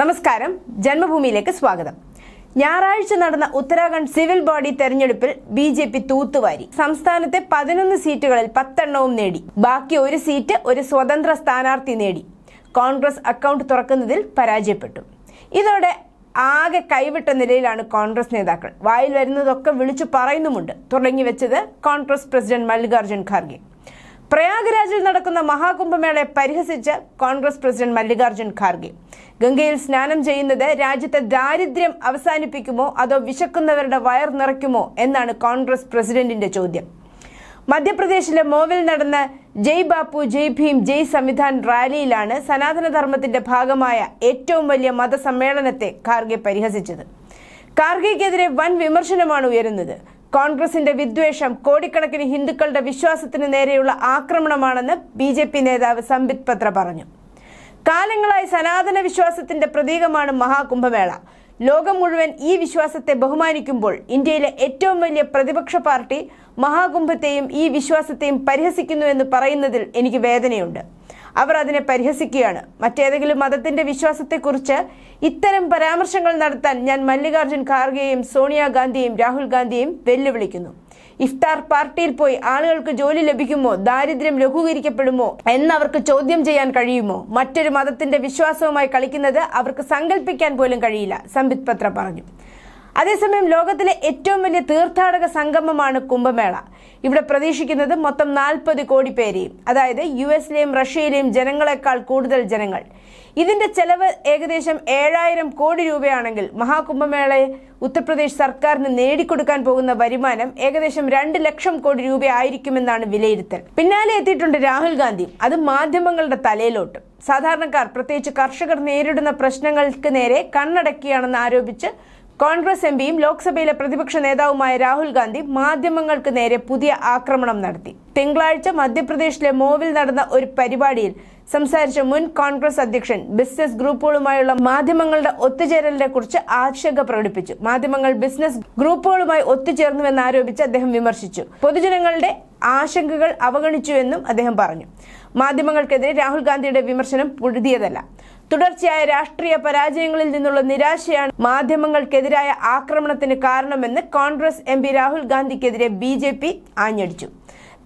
നമസ്കാരം. ജന്മഭൂമിയിലേക്ക് സ്വാഗതം. ഞായറാഴ്ച നടന്ന ഉത്തരാഖണ്ഡ് സിവിൽ ബോഡി തെരഞ്ഞെടുപ്പിൽ ബി ജെ പി തൂത്തുവാരി സംസ്ഥാനത്തെ പതിനൊന്ന് സീറ്റുകളിൽ പത്തെണ്ണവും നേടി. ബാക്കി ഒരു സീറ്റ് ഒരു സ്വതന്ത്ര സ്ഥാനാർത്ഥി നേടി. കോൺഗ്രസ് അക്കൗണ്ട് തുറക്കുന്നതിൽ പരാജയപ്പെട്ടു. ഇതോടെ ആകെ കൈവിട്ട നിലയിലാണ് കോൺഗ്രസ് നേതാക്കൾ. വായിൽ വരുന്നതൊക്കെ വിളിച്ചു പറയുന്നുമുണ്ട്. തുടങ്ങി വെച്ചത് കോൺഗ്രസ് പ്രസിഡന്റ് മല്ലികാർജുൻ ഖാർഗെ. പ്രയാഗ്രാജിൽ നടക്കുന്ന മഹാകുംഭമേളയെ പരിഹസിച്ച് കോൺഗ്രസ് പ്രസിഡന്റ് മല്ലികാർജുൻ ഖാർഗെ. ഗംഗയിൽ സ്നാനം ചെയ്യുന്നത് രാജ്യത്തെ ദാരിദ്ര്യം അവസാനിപ്പിക്കുമോ? അതോ വിശക്കുന്നവരുടെ വയർ നിറയ്ക്കുമോ? എന്നാണ് കോൺഗ്രസ് പ്രസിഡന്റിന്റെ ചോദ്യം. മധ്യപ്രദേശിലെ മോവിൽ നടന്ന ജയ് ബാപ്പു ജയ് ഭീം ജയ് സംവിധാൻ റാലിയിലാണ് സനാതനധർമ്മത്തിന്റെ ഭാഗമായ ഏറ്റവും വലിയ മതസമ്മേളനത്തെ ഖാർഗെ പരിഹസിച്ചത്. ഖാർഗെക്കെതിരെ വൻ വിമർശനമാണ് ഉയരുന്നത്. കോൺഗ്രസിന്റെ വിദ്വേഷം കോടിക്കണക്കിന് ഹിന്ദുക്കളുടെ വിശ്വാസത്തിന് നേരെയുള്ള ആക്രമണമാണെന്ന് ബി ജെ പി നേതാവ് സംബിത് പത്ര പറഞ്ഞു. കാലങ്ങളായി സനാതന വിശ്വാസത്തിന്റെ പ്രതീകമാണ് മഹാകുംഭമേള. ലോകം മുഴുവൻ ഈ വിശ്വാസത്തെ ബഹുമാനിക്കുമ്പോൾ ഇന്ത്യയിലെ ഏറ്റവും വലിയ പ്രതിപക്ഷ പാർട്ടി മഹാകുംഭത്തെയും ഈ വിശ്വാസത്തെയും പരിഹസിക്കുന്നു എന്ന് പറയുന്നതിൽ എനിക്ക് വേദനയുണ്ട്. അവർ അതിനെ പരിഹസിക്കുകയാണ്. മറ്റേതെങ്കിലും മതത്തിന്റെ വിശ്വാസത്തെക്കുറിച്ച് ഇത്തരം പരാമർശങ്ങൾ നടത്താൻ ഞാൻ മല്ലികാർജുൻ ഖാർഗെയും സോണിയാഗാന്ധിയും രാഹുൽ ഗാന്ധിയും വെല്ലുവിളിക്കുന്നു. ഇഫ്താർ പാർട്ടിയിൽ പോയി ആളുകൾക്ക് ജോലി ലഭിക്കുമോ? ദാരിദ്ര്യം ലഘൂകരിക്കപ്പെടുമോ? എന്നവർക്ക് ചോദ്യം ചെയ്യാൻ കഴിയുമോ? മറ്റൊരു മതത്തിന്റെ വിശ്വാസവുമായി കളിക്കുന്നത് അവർക്ക് സങ്കല്പിക്കാൻ പോലും കഴിയില്ല സംബിത് പത്ര പറഞ്ഞു. അതേസമയം ലോകത്തിലെ ഏറ്റവും വലിയ തീർത്ഥാടക സംഗമമാണ് കുംഭമേള. ഇവിടെ പ്രതീക്ഷിക്കുന്നത് മൊത്തം നാൽപ്പത് കോടി പേരെയും അതായത് യു എസിലെയും റഷ്യയിലെയും ജനങ്ങളെക്കാൾ കൂടുതൽ ജനങ്ങൾ. ഇതിന്റെ ചെലവ് ഏകദേശം ഏഴായിരം കോടി രൂപയാണെങ്കിൽ മഹാകുംഭമേളയെ ഉത്തർപ്രദേശ് സർക്കാരിന് നേടിക്കൊടുക്കാൻ പോകുന്ന വരുമാനം ഏകദേശം രണ്ട് ലക്ഷം കോടി രൂപയായിരിക്കുമെന്നാണ് വിലയിരുത്തൽ. പിന്നാലെ എത്തിയിട്ടുണ്ട് രാഹുൽ ഗാന്ധി അത് മാധ്യമങ്ങളുടെ തലയിലോട്ട്. സാധാരണക്കാർ പ്രത്യേകിച്ച് കർഷകർ നേരിടുന്ന പ്രശ്നങ്ങൾക്ക് നേരെ കണ്ണടക്കിയാണെന്ന് ആരോപിച്ച് കോൺഗ്രസ് എംപിയും ലോക്സഭയിലെ പ്രതിപക്ഷ നേതാവുമായ രാഹുൽ ഗാന്ധി മാധ്യമങ്ങൾക്ക് നേരെ പുതിയ ആക്രമണം നടത്തി. തിങ്കളാഴ്ച മധ്യപ്രദേശിലെ മോവിൽ നടന്ന ഒരു പരിപാടിയിൽ സംസാരിച്ച മുൻ കോൺഗ്രസ് അധ്യക്ഷൻ ബിസിനസ് ഗ്രൂപ്പുകളുമായുള്ള മാധ്യമങ്ങളുടെ ഒത്തുചേരലിനെ കുറിച്ച് ആശങ്ക പ്രകടിപ്പിച്ചു. മാധ്യമങ്ങൾ ബിസിനസ് ഗ്രൂപ്പുകളുമായി ഒത്തുചേർന്നുവെന്ന് ആരോപിച്ച് അദ്ദേഹം വിമർശിച്ചു. പൊതുജനങ്ങളുടെ ആശങ്കകൾ അവഗണിച്ചുവെന്നും അദ്ദേഹം പറഞ്ഞു. മാധ്യമങ്ങൾക്കെതിരെ രാഹുൽ ഗാന്ധിയുടെ വിമർശനം പുഴുതിയതല്ല. തുടർച്ചയായ രാഷ്ട്രീയ പരാജയങ്ങളിൽ നിന്നുള്ള നിരാശയാണ് മാധ്യമങ്ങൾക്കെതിരായ ആക്രമണത്തിന് കാരണമെന്ന് കോൺഗ്രസ് എം രാഹുൽ ഗാന്ധിക്കെതിരെ ബി ജെ പി ആഞ്ഞടിച്ചു.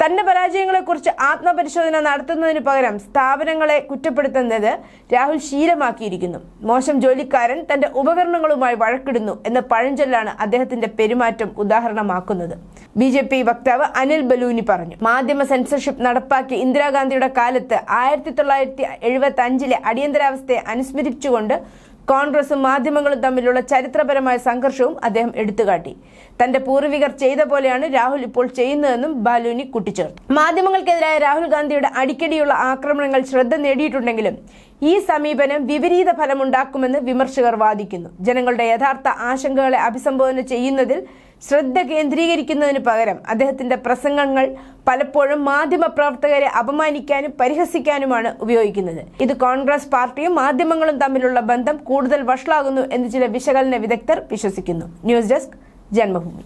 തന്റെ പരാജയങ്ങളെക്കുറിച്ച് ആത്മപരിശോധന നടത്തുന്നതിന് പകരം സ്ഥാപനങ്ങളെ കുറ്റപ്പെടുത്തുന്നത് രാഹുൽ ശീലമാക്കിയിരിക്കുന്നു. മോശം ജോലിക്കാരൻ തന്റെ ഉപകരണങ്ങളുമായി വഴക്കിടുന്നു എന്ന പഴഞ്ചൊല്ലാണ് അദ്ദേഹത്തിന്റെ പെരുമാറ്റം ഉദാഹരണമാക്കുന്നത്. ബി ജെ പി വക്താവ് അനിൽ ബലൂനി പറഞ്ഞു. മാധ്യമ സെൻസർഷിപ്പ് നടപ്പാക്കി ഇന്ദിരാഗാന്ധിയുടെ കാലത്ത് ആയിരത്തി തൊള്ളായിരത്തി എഴുപത്തി അഞ്ചിലെ അടിയന്തരാവസ്ഥയെ അനുസ്മരിച്ചുകൊണ്ട് കോൺഗ്രസും മാധ്യമങ്ങളും തമ്മിലുള്ള ചരിത്രപരമായ സംഘർഷവും അദ്ദേഹം എടുത്തുകാട്ടി. തന്റെ പൂർവികർ ചെയ്ത പോലെയാണ് രാഹുൽ ഇപ്പോൾ ചെയ്യുന്നതെന്നും ബാലുനി കൂട്ടിച്ചേർത്തു. മാധ്യമങ്ങൾക്കെതിരായ രാഹുൽ ഗാന്ധിയുടെ അടിക്കടിയുള്ള ആക്രമണങ്ങൾ ശ്രദ്ധ നേടിയിട്ടുണ്ടെങ്കിലും ഈ സമീപനം വിപരീത ഫലമുണ്ടാക്കുമെന്ന് വിമർശകർ വാദിക്കുന്നു. ജനങ്ങളുടെ യഥാർത്ഥ ആശങ്കകളെ അഭിസംബോധന ചെയ്യുന്നതിൽ ശ്രദ്ധ കേന്ദ്രീകരിക്കുന്നതിന് പകരം അദ്ദേഹത്തിന്റെ പ്രസംഗങ്ങൾ പലപ്പോഴും മാധ്യമ പ്രവർത്തകരെ അപമാനിക്കാനും പരിഹസിക്കാനുമാണ് ഉപയോഗിക്കുന്നത്. ഇത് കോൺഗ്രസ് പാർട്ടിയും മാധ്യമങ്ങളും തമ്മിലുള്ള ബന്ധം കൂടുതൽ വഷളാകുന്നു എന്ന് ചില വിശകലന വിദഗ്ധർ വിശ്വസിക്കുന്നു. News desk Janmabhumi.